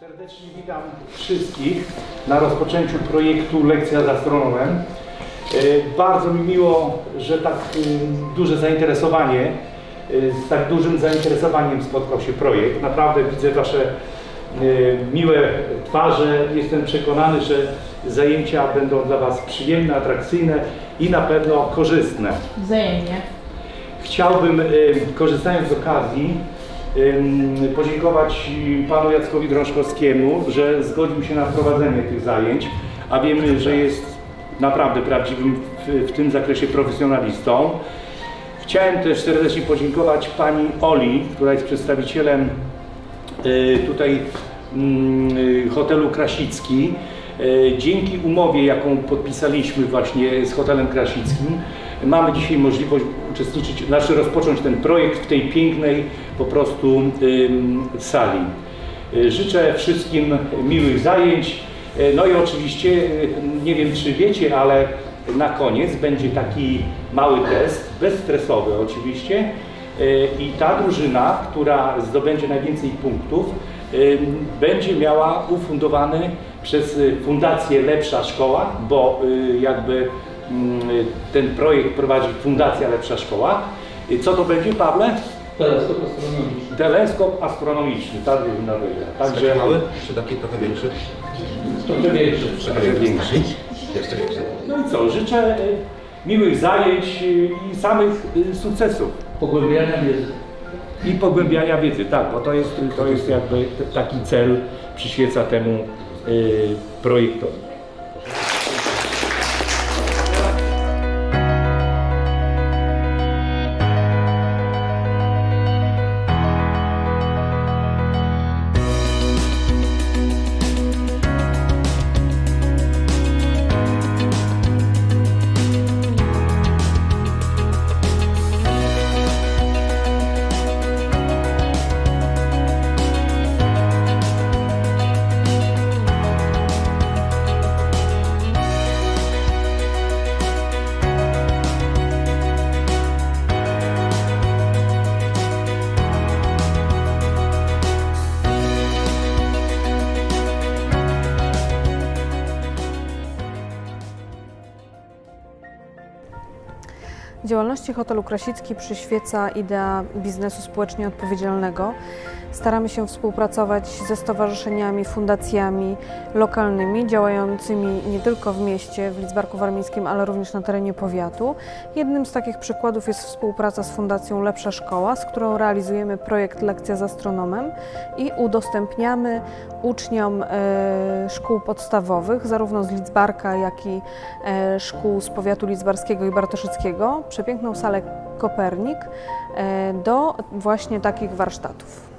Serdecznie witam wszystkich na rozpoczęciu projektu Lekcja z astronomem. E, Bardzo mi miło, że tak y, duże zainteresowanie, y, z tak dużym zainteresowaniem spotkał się projekt. Naprawdę widzę Wasze miłe twarze. Jestem przekonany, że zajęcia będą dla Was przyjemne, atrakcyjne i na pewno korzystne. Wzajemnie. Chciałbym, korzystając z okazji, podziękować panu Jackowi Drążkowskiemu, że zgodził się na prowadzenie tych zajęć, a wiemy, że jest naprawdę prawdziwym w, w tym zakresie profesjonalistą. Chciałem też serdecznie podziękować pani Oli, która jest przedstawicielem y, tutaj mm, hotelu Krasicki. Y, Dzięki umowie, jaką podpisaliśmy właśnie z hotelem Krasickim, mamy dzisiaj możliwość uczestniczyć, znaczy rozpocząć ten projekt w tej pięknej po prostu sali. Y, Życzę wszystkim miłych zajęć. Y, No i oczywiście, y, nie wiem czy wiecie, ale na koniec będzie taki mały test, bezstresowy oczywiście. I ta drużyna, która zdobędzie najwięcej punktów, będzie miała ufundowany przez Fundację Lepsza Szkoła, bo jakby ten projekt prowadzi Fundacja Lepsza Szkoła. Co to będzie, Pawle? Teleskop astronomiczny. Teleskop astronomiczny, ta drużyna wygra. Także Taki mały, czy taki trochę większy? trochę większy. Trochę większy. Jeszcze większy. No i co, życzę y, miłych zajęć y, i samych y, sukcesów. Pogłębiania wiedzy. I pogłębiania wiedzy, tak, bo to jest, to jest jakby taki cel przyświeca temu y, projektowi. Działalności hotelu Krasicki przyświeca idea biznesu społecznie odpowiedzialnego. Staramy się współpracować ze stowarzyszeniami, fundacjami lokalnymi, działającymi nie tylko w mieście, w Lidzbarku Warmińskim, ale również na terenie powiatu. Jednym z takich przykładów jest współpraca z Fundacją Lepsza Szkoła, z którą realizujemy projekt Lekcja z astronomem i udostępniamy uczniom e, szkół podstawowych, zarówno z Lidzbarka, jak i e, szkół z powiatu lidzbarskiego i bartoszyckiego, przepiękną salę Kopernik e, do właśnie takich warsztatów.